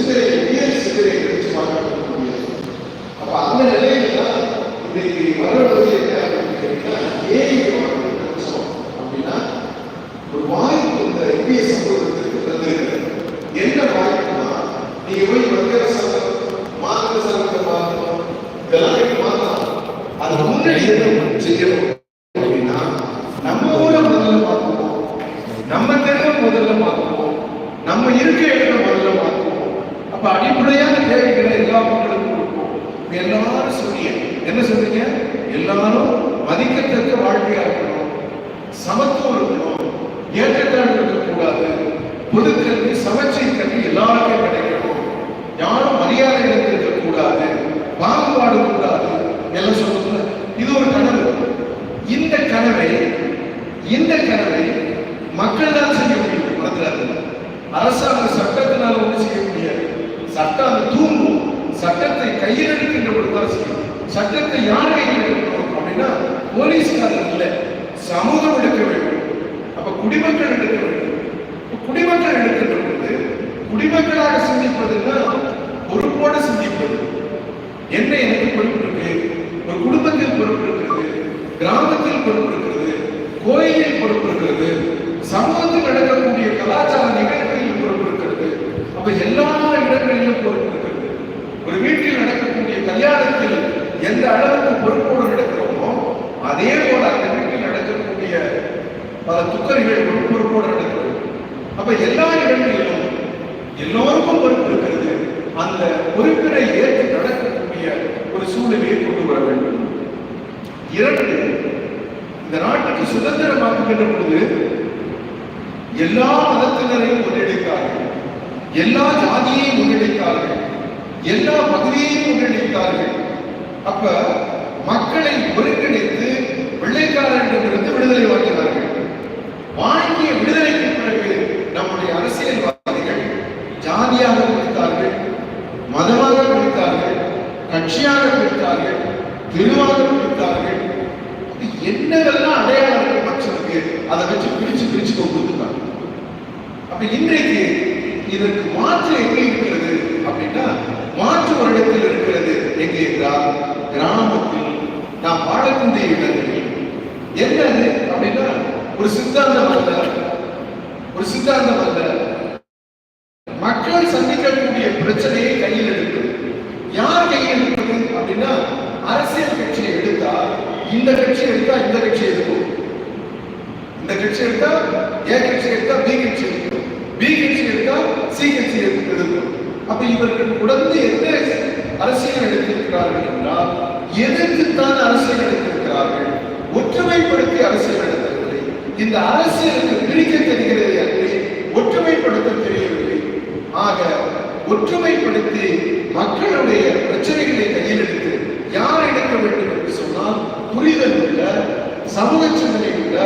சிந்தனை உயர் சிந்தனை நினைச்சு பார்க்க அப்ப அந்த நிலையில தான் இன்னைக்கு வரவழைப்பு என்ன அப்படின்னு கேட்டீங்கன்னா ஏன் அப்படின்னா ஒரு வாய்ப்பு இந்த இந்திய சமூகத்துக்கு தந்திருக்கிறது என்ன வாய்ப்புனா நீங்க போய் மத்திய அரசாங்கம் மாநில அரசாங்கத்தை மாற்றணும் இதெல்லாம் மாற்றலாம். அது முன்னாடி செய்யணும்? அப்படின்னா நம்ம ஊரை முதல்ல பார்க்கணும் நம்ம தெருவை முதல்ல பார்க்கணும் நம்ம இருக்க இடம் எல்லா மக்களுக்கும் கொடுப்போம். எல்லாரும் சொல்லிய என்ன சொல்றீங்க? எல்லாரும் மதிக்கத்தக்க வாழ்க்கையா இருக்கணும். சமத்துவம் இருக்கணும். ஏற்றத்தாழ்வு இருக்கக்கூடாது. பொதுக்கல்வி சமச்சை கல்வி எல்லாருக்கும் கிடைக்கணும். யாரும் மரியாதை இருக்கக்கூடாது பாகுபாடு கூடாது. எல்லாம் சொல்லுங்க. இது ஒரு கனவு இந்த கனவை இந்த கனவை மக்கள் தான் செய்ய முடியும் மறந்துடாதீங்க அரசாங்க சட்டத்தினால ஒன்றும் செய்ய முடியாது சட்டம் அது தூங்கும் சட்டத்தை கையில் எடுக்கின்ற பொழுது செய்யும் சட்டத்தை யார் கையில் எடுக்கணும் அப்படின்னா போலீஸ்காரர் இல்லை சமூகம் எடுக்க வேண்டும். அப்ப குடிமக்கள் எடுக்க வேண்டும். குடிமக்கள் எடுக்கின்ற பொழுது குடிமக்களாக சிந்திப்பதுன்னா பொறுப்போடு சிந்திப்பது. என்ன எனக்கு பொறுப்பு இருக்கு? ஒரு குடும்பத்தில் பொறுப்பு இருக்கிறது கிராமத்தில் பொறுப்பு இருக்கிறது கோயிலில் பொறுப்பு இருக்கிறது சமூகத்தில் நடக்கக்கூடிய கலாச்சார நிகழ்வுகளில் பொறுப்பு இருக்கிறது அப்ப எல்லா இடங்களிலும் பொறுப்பு இருக்கிறது ஒரு வீட்டில் நடக்கக்கூடிய கல்யாணத்தில் எந்த அளவுக்கு பொறுப்போடு நடக்கிறோமோ அதே போல அந்த வீட்டில் நடக்கக்கூடிய பல துக்கரிகள் ஒரு பொறுப்போடு நடக்கிறது. அப்ப எல்லா இடங்களிலும் எல்லோருக்கும் பொறுப்பு இருக்கிறது. அந்த பொறுப்பினை ஏற்று நடக்கக்கூடிய ஒரு சூழ்நிலையை கொண்டு வர வேண்டும். இரண்டு இந்த நாட்டுக்கு சுதந்திரமாக்குகின்ற பொழுது எல்லா மதத்தினரையும் முன்னெடுத்தார்கள் எல்லா ஜாதியையும் முன்னெடுத்தார்கள் எல்லா பகுதியையும் ஒன்றிணைத்தார்கள். அப்ப மக்களை ஒருங்கிணைத்து வெள்ளைக்காரர்களிடமிருந்து விடுதலை நாம் வாழக்கூடிய இடங்களில் என்னது அப்படின்னா ஒரு சித்தாந்தம் அல்ல. ஒரு சித்தாந்தம் அல்ல. மக்கள் சந்திக்கக்கூடிய பிரச்சனையை கையில் எடுப்பது யார் கையில் எடுப்பது? அப்படின்னா அரசியல் கட்சியை எடுத்தா இந்த கட்சி எடுத்தா இந்த கட்சி எடுக்கும் இந்த கட்சி எடுத்தா ஏ கட்சி எடுத்தா பி கட்சி எடுக்கும் பி கட்சி எடுத்தா சி கட்சி எடுக்கும் அப்ப இவர்கள் தொடர்ந்து என்ன அரசியல் எடுத்திருக்கிறார்கள் என்றால் எதற்குத்தான் அரசியல் எடுத்திருக்கிறார்கள். ஒற்றுமைப்படுத்தி அரசியல் நடத்தவில்லை இந்த அரசியலுக்கு பிரிக்க தெரிகிறது அன்றி ஒற்றுமைப்படுத்த தெரியவில்லை. ஆக ஒற்றுமைப்படுத்தி மக்களுடைய பிரச்சனைகளை கையில் எடுத்து யார் எடுக்க வேண்டும் என்று சொன்னால் புரிதல் உள்ள சமூக சிந்தனை உள்ள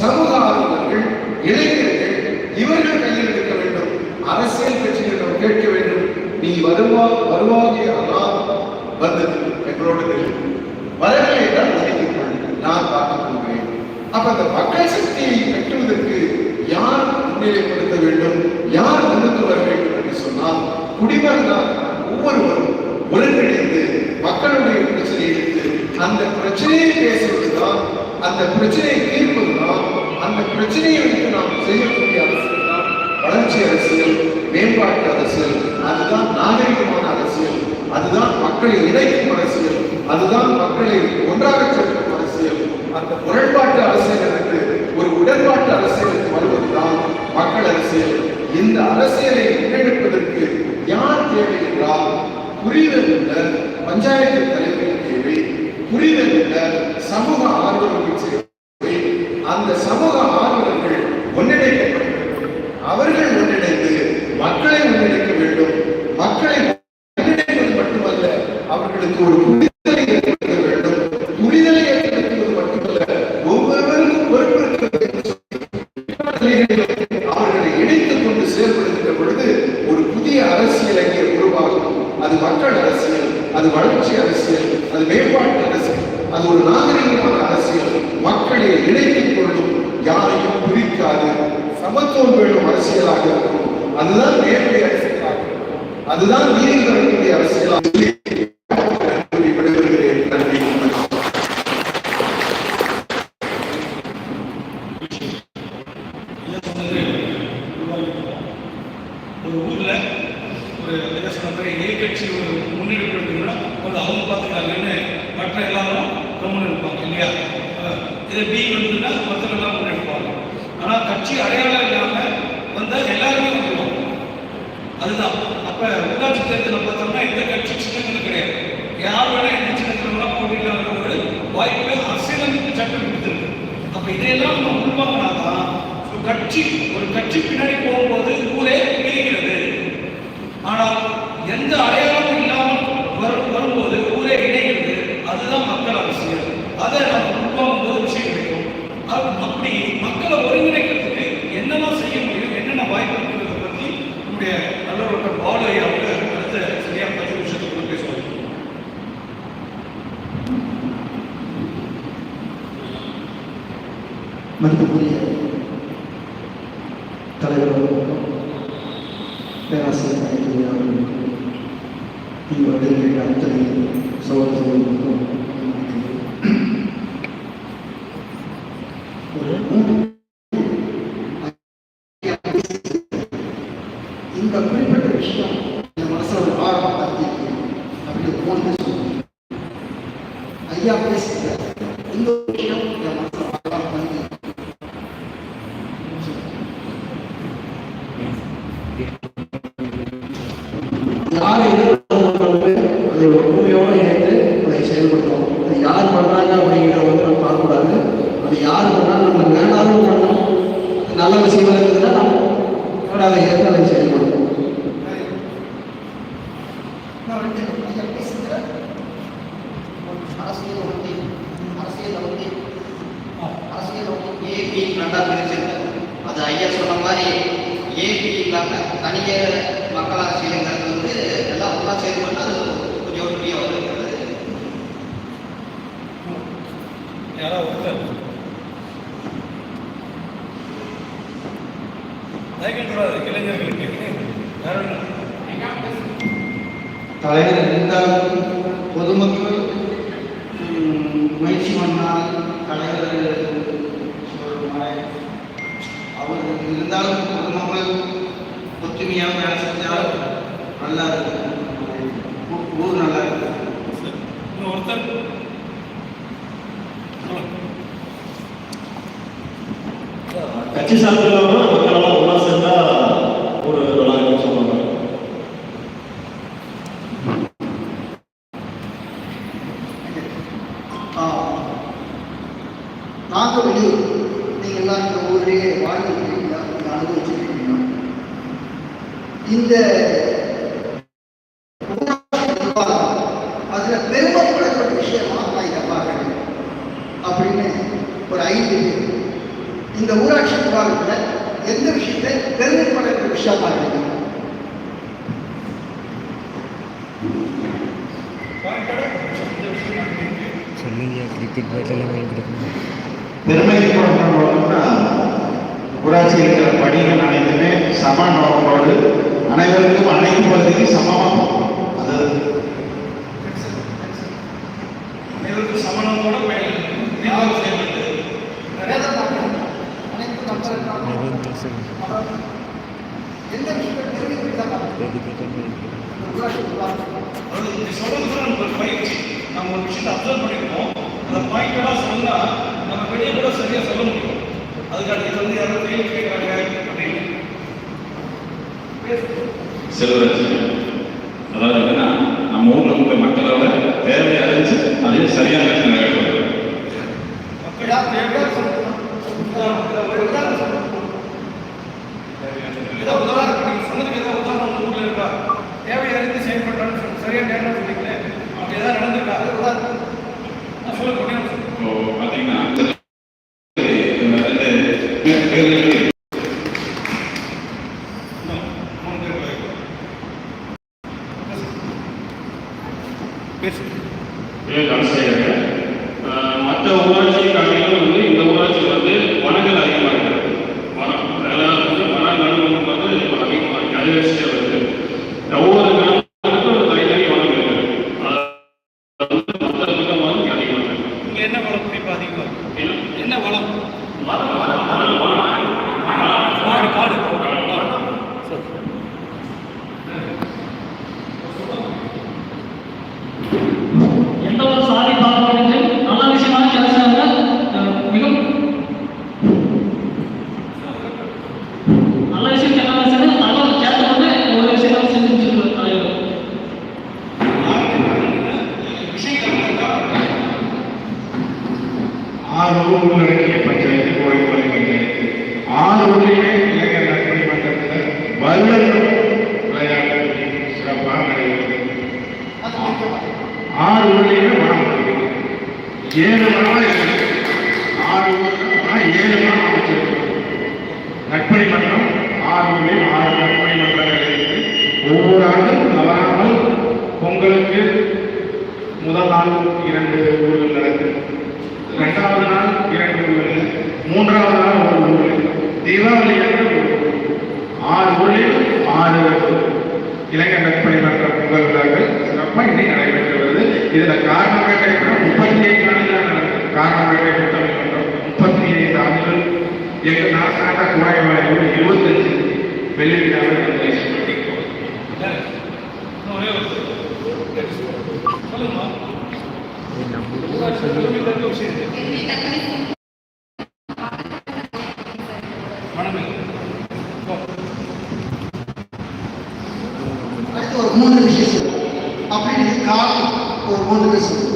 சமூக ஆர்வலர்கள் இளைஞர்கள் இவர்கள் கையில் எடுக்க வேண்டும். அரசியல் கட்சிகளிடம் கேட்க வேண்டும். நீ வருவா வருவா ஆனால் வந்தது எங்களோடு நில். வரவில்லை என்றால் ஒதுக்கிக் கொள் நான் பார்த்துக் கொள்கிறேன் அப்ப அந்த மக்கள் சக்தியை கட்டுவதற்கு யார் முன்னிலைப்படுத்த வேண்டும் யார் முன்னுக்கு வர வேண்டும் என்று சொன்னால் குடிமகனாக ஒவ்வொருவரும் ஒருங்கிணைந்து மக்களுடைய பிரச்சனையை எடுத்து அந்த பிரச்சனையை பேசுவது தான் அந்த பிரச்சனையை தீர்ப்பதுதான் அந்த பிரச்சனையை வந்து நாம் செய்யக்கூடிய அரசியல் தான் வளர்ச்சி அரசியல் மேம்பாட்டு அரசியல். அதுதான் நாகரிகமான அரசியல். அதுதான் மக்களை இணைக்கும் அரசியல். அதுதான் மக்களை ஒன்றாக சேர்க்கும் அரசியல். அந்த முரண்பாட்டு அரசியலுக்கு ஒரு உடன்பாட்டு அரசியலுக்கு வருவதுதான் மக்கள் அரசியல். இந்த அரசியலை முன்னெடுப்பதற்கு யார் தேவை என்றால் புரிதல் உள்ள பஞ்சாயத்து தலைவர்கள் தேவை. புரிதல் உள்ள சமூக ஆர்வலர்கள் தேவை அந்த சமூக ஆர்வலர்கள் ஒன்றிணைக்கப்பட வேண்டும் அவர்கள் ஒன்றிணைந்து மக்களை ஒன்றிணைக்க வேண்டும். மக்களை ஒன்றிணைப்பது மட்டுமல்ல அவர்களுக்கு ஒரு புரிதலை ஏற்படுத்த வேண்டும். புரிதலை ஏற்படுத்துவது மட்டுமல்ல ஒவ்வொருவருக்கும் பொறுப்பு இருக்கிறது என்று சொல்லி அவர்களை இணைத்துக் கொண்டு செயல்படுகின்ற பொழுது ஒரு புதிய அரசியல் அங்கே உருவாகும். அது மக்கள் அரசியல் அது வளர்ச்சி அரசியல் அது மேம்பாட்டு அரசியல் அது ஒரு நாகரிகமான அரசியல் மக்களை இணைத்துக் கொள்ளும். யாரையும் பிரிக்காது. சமத்துவம் வேண்டும் அரசியலாக இருக்கும். அதுதான் நேர்மை அரசியலாக அதுதான் நீதி அரசியலாக சொல்லி அவங்க பார்த்துக்கிறாங்கன்னு மற்ற எல்லாரும் கம்முன்னு இருப்பாங்க இல்லையா அஹ் இதே பி வந்துன்னா மற்ற எல்லாம் கம்முன்னு இருப்பாங்க ஆனால் கட்சி அடையாளம் இல்லாமல் வந்தால் எல்லாருமே வந்துடுவாங்க அதுதான் அப்ப உள்ளாட்சி தேர்தலில் பார்த்தோம்னா இந்த கட்சி சின்னங்கள் கிடையாது யார் வேணா எந்த சின்னத்திலாம் போட்டியிடலாம் ஒரு வாய்ப்பை அரசியலமைப்பு சட்டம் கொடுத்துருக்கு அப்போ இதையெல்லாம் நம்ம உள்வாங்கினாதான் ஒரு கட்சி ஒரு கட்சி பின்னாடி போகும்போது ஊரே பிரிக்கிறது ஆனால் எந்த அடையாளமும் இல்லாமல் வரும் வரும்போது ஊரே இணைகிறது. அதுதான் மக்கள் அரசியல். அதை நம்ம உள்வாங்கும் போது விஷயம் கிடைக்கும். அது அப்படி மக்களை ஒருங்கிணைக்கிறதுக்கு என்னெல்லாம் செய்ய முடியும் என்னென்ன வாய்ப்பு இருக்கிறத பற்றி நம்முடைய ஒரு இந்த குறிப்பிட்ட விஷயம் என் மனசுல ஒரு ஐயா பேசுகிற இந்த விஷயம் என் மனசுல யாரை அதை ஒற்றுமையோடு இணைத்து அதை செயல்படுத்தணும். அது யார் பண்றாங்க அப்படிங்கிற வந்து நம்ம பார்க்கக்கூடாது. அது யார் பண்ணாலும் நம்ம வேணாலும் பண்ணணும் அது நல்ல விஷயமா இருக்குதுன்னா நம்ம அதை ஏற்று அதை செயல்படுத்தணும் அரசியல் ஒட்டி அரசியல் ஒட்டி அரசியல் ஒட்டி ஏபி நல்லா பிரிச்சிருக்கு அது ஐயா சொன்ன மாதிரி ஏபி இல்லாமல் தனியே மக்கள் அரசியலுங்கிறது வந்து எல்லாம் ஒன்றா சேர்ந்து அது கொஞ்சம் ஒற்றுமையாக வருகிறது யாராவது ஒருத்தர் தயக்கம் கூடாது இளைஞர்களுக்கு யாரும் தலைவர் இருந்தால் பொதுமக்கள் ம், முயற்சி பண்ணால் தலைவர் சொல்ற மாதிரி அவர் இருந்தாலும் பொதுமக்கள் ஒற்றுமையாக வேலை செஞ்சால் நல்லா இருக்கும் ஊர் நல்லா இருக்கும் ஒருத்தர். கட்சி சார்பில் மக்கள் எல்லாம் ஒன்றா சேர்ந்தா ஒரு நல்லா இருக்கும்னு சொல்லுவாங்க நாங்கள் வெளியூர். நீங்கள் எல்லாம் இந்த ஊரிலேயே வாழ்ந்துருக்கீங்களா இந்த அனுபவிச்சிருக்கீங்களா இந்த அதுல பெருமைப்படக்கூடிய விஷயமா நான் இதை பார்க்கிறேன் அப்படின்னு ஒரு ஐந்து இந்த ஊராட்சி நிர்வாகத்துல எந்த விஷயத்தை பெருமைப்படக்கூடிய விஷயமா இருக்கு சொல்லுங்க கிரிக்கெட் பேட்டில் வாங்கி கொடுக்கணும். ஊராட்சியில் இருக்கிற பணிகள் அனைத்துமே சம நோக்கோடு அனைவருக்கும் அனைத்து பகுதிக்கும் சமமாக அதாவது அனைவருக்கும் சமணத்தோட அனைத்து எந்த நம்ம ஒரு விஷயத்தை அப்சர்வ் பண்ணிருக்கோம். அந்த பாயிண்டடா சொன்னா நம்ம வெளியே கூட சரியா சொல்ல முடியும். அதுக்காக இது வந்து யாரும் கேள்வி கேட்கறாங்க அப்படின்னு. செல்வராஜ். அதாவது என்னன்னா நம்ம ஊர்ல உள்ள மக்களோட தேவையை அறிஞ்சு அதையும் சரியான இடத்துல நிறைவேற்றுறது மக்கள் தேவையா அறிந்து செயல்பட்டான்னு சொல்லி சரியா நேரம் சொன்னீங்களே அப்படி ஏதாவது நடந்திருக்கா? அது உதாரணம் இது கடைசியாக மற்ற ஊராட்சி காட்டிலும் வந்து இந்த ஊராட்சி வந்து வனங்கள் அதிகமாக இருக்குது வனம் அதெல்லாம் வந்து வனங்கள் வந்து இப்போ அதிகமாக இருக்கு அதிகரிச்சுட்டே வருது ஒவ்வொரு கிராமத்துக்கும் ஒரு தனித்தனி வனம் இருக்குது அது வந்து மற்ற பக்கம் வந்து இங்க அதிகமாக இருக்கு இங்க என்ன வளம் குறிப்பா அதிகமா இருக்கு? ஏன்னா, என்ன வளம் வனம், வனம், வனம், வனம். காடு காடு சரி. அதுவும் உள்ளடக்கிய பஞ்சாயத்து கோழிக்கோளை பஞ்சாயத்து ஆறு ஊர்லேயுமே இளைஞர் நற்பணி மன்றத்தில் வல்லலும் விளையாட்டு சிறப்பாக நடைபெறுது ஆறு ஊர்லேயுமே வனம் இருக்கு. ஏழு வனமா இருக்கு. ஆறு ஊர்ல ஏழு மரம் அமைச்சிருக்கு. நட்பணி மன்றம் ஆறு ஊரில் ஆறு நட்பணி மன்றங்கள் இருக்கு. ஒவ்வொரு ஆண்டும் தவறாமல் பொங்கலுக்கு முதல் நாள் இரண்டு ஊர்கள் நடக்கும் இரண்டாவது நாள் இரண்டு ஊர்கள் மூன்றாவது நாள் ஒரு ஊர்கள் தீபாவளி என்று ஆறு ஊரில் ஆறு இளைஞர் நட்பணி மன்ற பொங்கல் விழாக்கள் சிறப்பாக இன்னைக்கு நடைபெற்று வருது. இதில் காரணம் மூன்று விஷயம் அப்படின்னு காலம் ஒரு மூன்று விஷயம்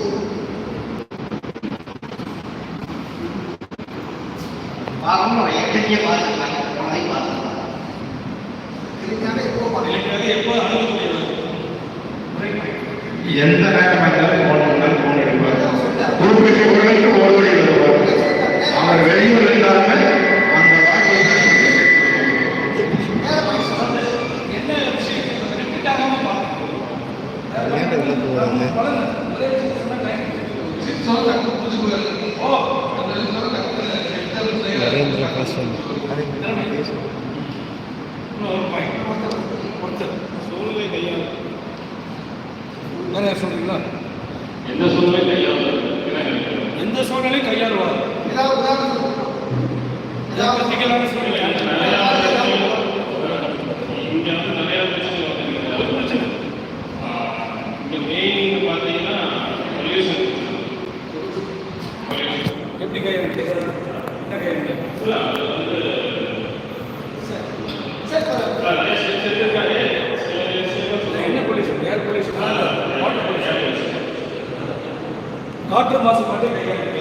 பாரம்பரிய ஏற்கனவே பார்த்துக்கலாம் மழை பார்த்துக்கலாம் எப்போ எப்போ எந்த நேரம் குறிப்பிட்ட குரலுக்கு ஓடி வருவார் அவர் வெளியூர் இருந்தாலுமே அந்த வார்த்தையை காற்று மாசு மட்டும் கையாளுங்க